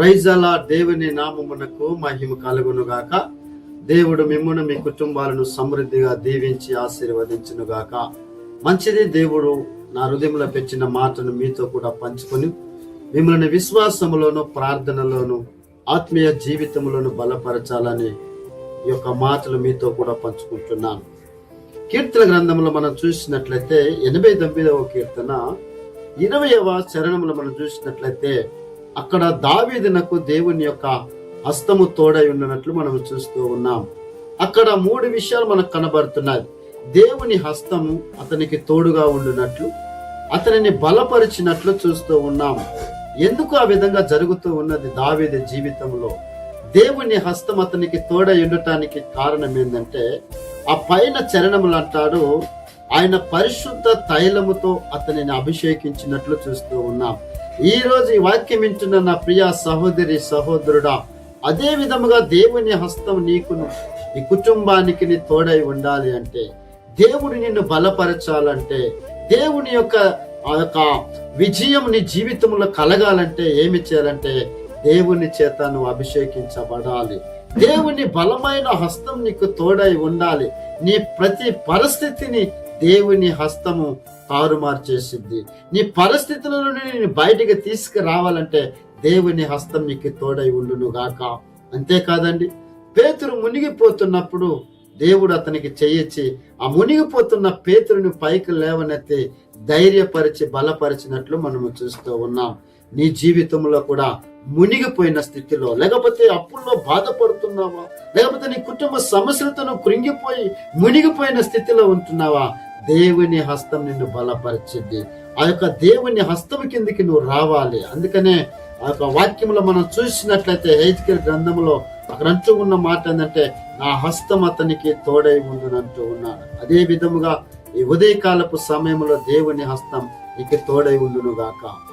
ప్రైజల దేవుని నామమునకు మహిమ కలుగును గాక దేవుడు మిమ్మును మీ కుటుంబాలను సమృద్ధిగా దీవించి ఆశీర్వదించును గాక మంచిది దేవుడు నా హృదయంలో పెట్టిన మాటను మీతో కూడా పంచుకొని మిమ్మల్ని విశ్వాసములోను ప్రార్థనలోను ఆత్మీయ జీవితంలోను బలపరచాలని ఈ యొక్క మాటలు మీతో కూడా పంచుకుంటున్నాను. కీర్తన గ్రంథంలో మనం చూసినట్లయితే ఎనభై తొమ్మిదవ కీర్తన ఇరవయవ చరణంలో మనం చూసినట్లయితే అక్కడ దావేదినకు దేవుని యొక్క హస్తము తోడై ఉన్నట్లు మనం చూస్తూ ఉన్నాం. అక్కడ మూడు విషయాలు మనకు కనబడుతున్నాయి. దేవుని హస్తము అతనికి తోడుగా ఉండినట్లు అతనిని బలపరిచినట్లు చూస్తూ ఉన్నాం. ఎందుకు ఆ విధంగా జరుగుతూ ఉన్నది దావేది జీవితంలో? దేవుని హస్తం అతనికి తోడై ఉండటానికి కారణం ఏంటంటే ఆ పైన చరణములు అంటాడు ఆయన పరిశుద్ధ తైలముతో అతనిని అభిషేకించినట్లు చూస్తూ ఉన్నాం. ఈ రోజు ఈ వాక్యం వింటున్న నా ప్రియ సహోదరి సహోదరుడా అదే విధముగా దేవుని హస్తం నీకును నీ కుటుంబానికి నీ తోడై ఉండాలి అంటే దేవుడు నిన్ను బలపరచాలంటే దేవుని యొక్క ఆ యొక్క విజయం నీ జీవితంలో కలగాలంటే ఏమి చేయాలంటే దేవుని చేత నువ్వు అభిషేకించబడాలి. దేవుని బలమైన హస్తం నీకు తోడై ఉండాలి. నీ ప్రతి పరిస్థితిని దేవుని హస్తము తారుమారు చేసింది నీ పరిస్థితుల నుండి నేను బయటికి తీసుకురావాలంటే దేవుని హస్తం నీకు తోడై ఉండును గాక. అంతేకాదండి పేతురు మునిగిపోతున్నప్పుడు దేవుడు అతనికి చెయ్యొచ్చి ఆ మునిగిపోతున్న పేతురుని పైకి లేవనెత్తి ధైర్యపరిచి బలపరిచినట్లు మనము చూస్తూ ఉన్నాం. నీ జీవితంలో కూడా మునిగిపోయిన స్థితిలో లేకపోతే అప్పుల్లో బాధపడుతున్నావా? లేకపోతే నీ కుటుంబ సమస్యలతో కృంగిపోయి మునిగిపోయిన స్థితిలో ఉంటున్నావా? దేవుని హస్తం నిన్ను బలపరిచింది. ఆ యొక్క దేవుని హస్తం కిందికి నువ్వు రావాలి. అందుకనే ఆ యొక్క వాక్యంలో మనం చూసినట్లయితే హైతికల్ గ్రంథంలో అక్కడ అంటూ ఉన్న మాట ఏంటంటే నా హస్తం అతనికి తోడై ఉండునంటూ ఉన్నాడు. అదే విధముగా ఈ ఉదయకాలపు సమయంలో దేవుని హస్తం నీకు తోడై ఉండును గాక